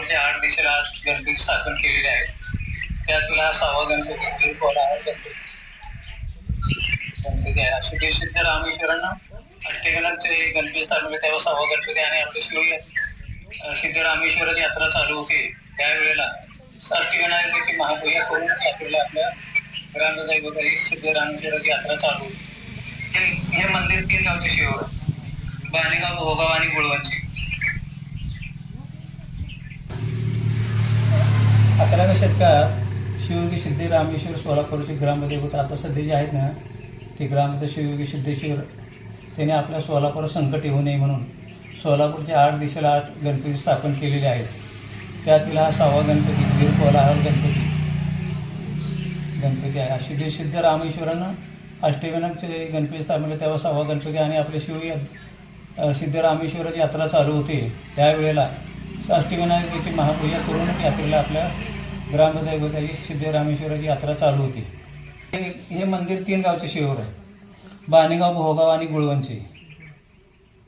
सोलापूरच्या आठ दिशेला आठ गणपती स्थापन केलेले आहेत. त्यातला हा सहावा गणपती गणपती आहे. असे ते रामेश्वरांना अष्टविनायकचे गणपती स्थापन तेव्हा सहावा गणपती आणि आपले शिव सिद्धरामेश्वराची यात्रा चालू होती. त्यावेळेला अष्टविनायकाची महापूजा करून यात्रेला आपल्या ग्रामदैवताची सिद्धरामेश्वराची यात्रा चालू होती. हे- मंदिर तीन गावचे शिव. बाणेगाव भोगाव आणि गुळवंची. अकराव्या शतकात शिवयोगी सिद्धी रामेश्वर सोलापूरचे ग्रामदेवता आता सध्या जे आहेत ना ते ग्रामदेव शिवयोगी सिद्धेश्वर त्याने आपल्या सोलापूर संकट येऊ नये म्हणून सोलापूरच्या आठ दिशेला आठ गणपती स्थापन केलेले आहेत. त्यातील हा सहावा गणपती वीर कोल्हार गणपती. गणपती आहे. अशी जे सिद्ध रामेश्वरानं अष्टविनायकचे गणपती स्थापन केले तेव्हा सहावा गणपती आणि आपले शिव सिद्ध रामेश्वराची यात्रा चालू होते. त्यावेळेला अष्टविनायकाची महापूजा करून यात्रेला आपल्या ग्रामदैवताची सिद्धरामेश्वराची यात्रा चालू होती. हे हे मंदिर तीन गावचे शिवर आहे. बाणेगाव भोगाव आणि गुळवंची.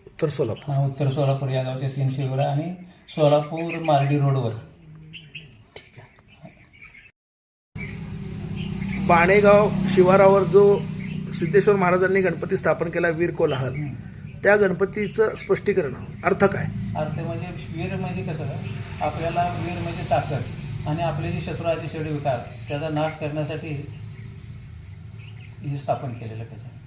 उत्तर सोलापूर. हा, उत्तर सोलापूर या गावचे तीन शिवर आहे आणि सोलापूर मार्डी रोडवर. बाणेगाव शिवारावर जो सिद्धेश्वर महाराजांनी गणपती स्थापन केला वीर कोल्हार त्या गणपतीचं स्पष्टीकरण अर्थ काय? अर्थ म्हणजे वीर म्हणजे कसं? आपल्याला वीर म्हणजे ताकद. आणि आपले जे शत्रू आहेत विकार त्याचा नाश करण्यासाठी हे स्थापन केलेलं कसं